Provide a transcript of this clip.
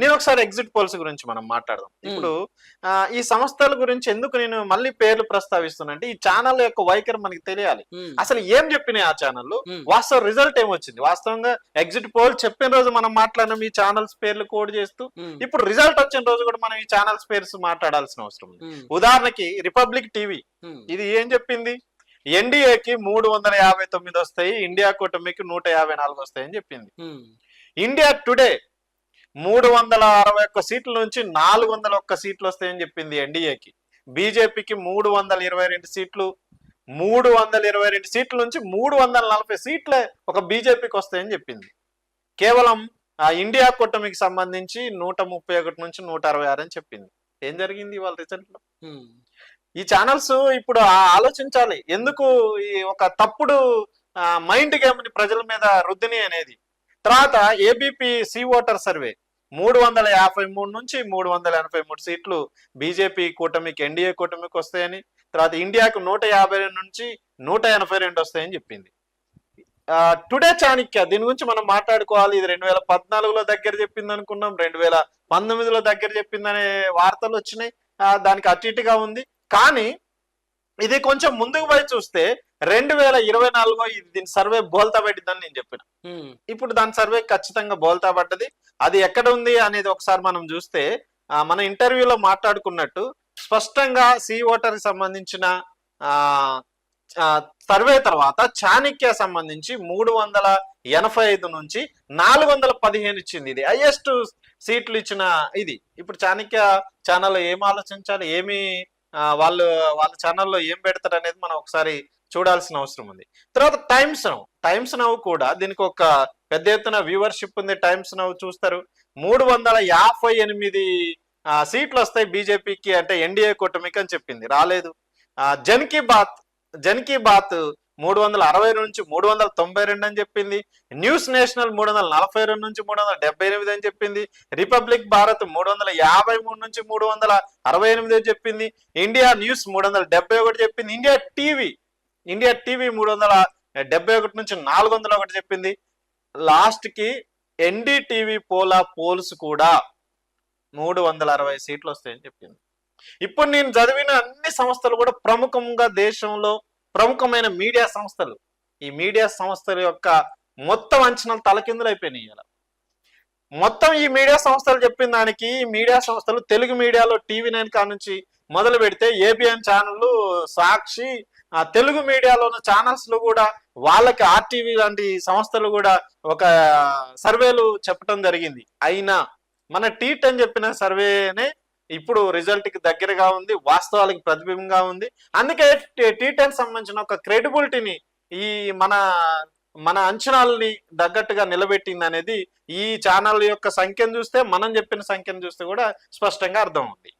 నేను ఒకసారి exit polls గురించి మనం మాట్లాడదాం. ఇప్పుడు ఈ సంస్థల గురించి ఎందుకు నేను మళ్ళీ పేర్లు ప్రస్తావిస్తున్నా అంటే ఈ ఛానల్ యొక్క వైఖరి మనకి తెలియాలి. అసలు ఏం చెప్పినాయి ఆ ఛానల్ వాస్తవ రిజల్ట్ ఏమొచ్చింది? వాస్తవంగా ఎగ్జిట్ పోల్ చెప్పిన రోజు మనం మాట్లాడినాం ఈ ఛానల్స్ పేర్లు కోడ్ చేస్తూ. ఇప్పుడు రిజల్ట్ వచ్చిన రోజు కూడా మనం ఈ ఛానల్స్ పేర్స్ మాట్లాడాల్సిన అవసరం ఉంది ఉదాహరణకి రిపబ్లిక్ టీవీ ఇది ఏం చెప్పింది? ఎన్డీఏకి మూడు వందల యాభై తొమ్మిది వస్తాయి ఇండియా కూటమికి నూట యాభై నాలుగు వస్తాయి అని చెప్పింది. ఇండియా టుడే మూడు వందల అరవై ఒక్క సీట్ల నుంచి నాలుగు వందల ఒక్క సీట్లు వస్తాయని చెప్పింది ఎన్డీఏకి. బీజేపీకి మూడు వందల ఇరవై రెండు సీట్లు మూడు వందల ఇరవై రెండు సీట్ల నుంచి మూడు వందల నలభై సీట్లే ఒక బీజేపీకి వస్తాయని చెప్పింది. కేవలం ఆ ఇండియా కూటమికి సంబంధించి నూట ముప్పై ఒకటి నుంచి నూట అరవై ఆరు అని చెప్పింది. ఏం జరిగింది వాళ్ళ రిజల్ట్లో ఈ ఛానల్స్ ఇప్పుడు ఆలోచించాలి. ఎందుకు ఈ ఒక తప్పుడు మైండ్ గేమ్ని ప్రజల మీద రుద్దిని అనేది? తర్వాత ఏబీపీ సి ఓటర్ సర్వే మూడు వందల యాభై మూడు నుంచి మూడు వందల ఎనభై మూడు సీట్లు బీజేపీ కూటమికి ఎన్డీఏ కూటమికి వస్తాయని తర్వాత ఇండియాకు నూట యాభై రెండు నుంచి నూట ఎనభై రెండు వస్తాయని చెప్పింది. టుడే చాణక్య దీని గురించి మనం మాట్లాడుకోవాలి. ఇది రెండు వేల పద్నాలుగులో దగ్గర చెప్పింది అనుకున్నాం. రెండు వేల పంతొమ్మిదిలో దగ్గర చెప్పిందనే వార్తలు వచ్చినాయి. దానికి అటు ఇటుగా ఉంది. కానీ ఇది కొంచెం ముందుకు పోయి చూస్తే రెండు వేల ఇరవై నాలుగులో ఇది దీని సర్వే బోల్తా పెట్టిందని నేను చెప్పిన. ఇప్పుడు దాని సర్వే ఖచ్చితంగా బోల్తా పడ్డది. అది ఎక్కడ ఉంది అనేది ఒకసారి మనం చూస్తే మన ఇంటర్వ్యూలో మాట్లాడుకున్నట్టు స్పష్టంగా సి ఓటర్ సంబంధించిన సర్వే తర్వాత చాణక్య సంబంధించి మూడు వందల ఎనభై ఐదు నుంచి నాలుగు వందల పదిహేను ఇచ్చింది ఇది. హైయెస్ట్ సీట్లు ఇచ్చిన ఇది. ఇప్పుడు చాణక్య ఛానల్ ఏం ఆలోచించాలి? ఏమి వాళ్ళు వాళ్ళ ఛానల్లో ఏం పెడతారు అనేది మనం ఒకసారి చూడాల్సిన అవసరం ఉంది. తర్వాత టైమ్స్ నవ్ టైమ్స్ నవ్ కూడా దీనికి ఒక పెద్ద ఎత్తున వ్యూవర్షిప్ ఉంది. టైమ్స్ నవ్ చూస్తారు. మూడు వందల యాభై ఎనిమిది సీట్లు వస్తాయి బీజేపీకి అంటే ఎన్డీఏ కూటమికి అని చెప్పింది. రాలేదు. ఆ, జన్ కీ బాత్ జన్ కీ బాత్ మూడు వందల అరవై నుంచి మూడు వందల తొంభై రెండు అని చెప్పింది. న్యూస్ నేషనల్ మూడు వందల నలభై రెండు నుంచి మూడు వందల డెబ్బై ఎనిమిది అని చెప్పింది. రిపబ్లిక్ భారత్ మూడు వందల యాభై మూడు నుంచి మూడు వందల అరవై ఎనిమిది అని చెప్పింది. ఇండియా న్యూస్ మూడు వందల డెబ్బై ఒకటి చెప్పింది. ఇండియా టీవీ ఇండియా టీవీ మూడు వందల డెబ్బై ఒకటి నుంచి నాలుగు వందల ఒకటి చెప్పింది. లాస్ట్కి ఎన్డీటీవీ పోలా పోల్స్ కూడా మూడు వందల అరవై సీట్లు వస్తాయని చెప్పింది. ఇప్పుడు నేను చదివిన అన్ని సంస్థలు కూడా ప్రముఖంగా దేశంలో ప్రముఖమైన మీడియా సంస్థలు. ఈ మీడియా సంస్థల యొక్క మొత్తం అంచనాలు తలకిందులైపోయినాయి ఇలా మొత్తం ఈ మీడియా సంస్థలు చెప్పిన దానికి ఈ మీడియా సంస్థలు తెలుగు మీడియాలో టీవీ నైన్ కా నుంచి మొదలు పెడితే ఏబిఎన్ ఛానల్ సాక్షి తెలుగు మీడియాలో ఉన్న ఛానల్స్లో కూడా వాళ్ళకి ఆర్టీవీ లాంటి సంస్థలు కూడా ఒక సర్వేలు చెప్పడం జరిగింది. అయినా మన టీట్ అని చెప్పిన సర్వేనే ఇప్పుడు రిజల్ట్కి దగ్గరగా ఉంది వాస్తవాలకు ప్రతిబింబంగా ఉంది. అందుకే టీ టెన్ సంబంధించిన ఒక క్రెడిబిలిటీని ఈ మన మన అంచనాలని తగ్గట్టుగా నిలబెట్టింది అనేది ఈ ఛానల్ యొక్క సంఖ్యను చూస్తే మనం చెప్పిన సంఖ్యను చూస్తే కూడా స్పష్టంగా అర్థం ఉంది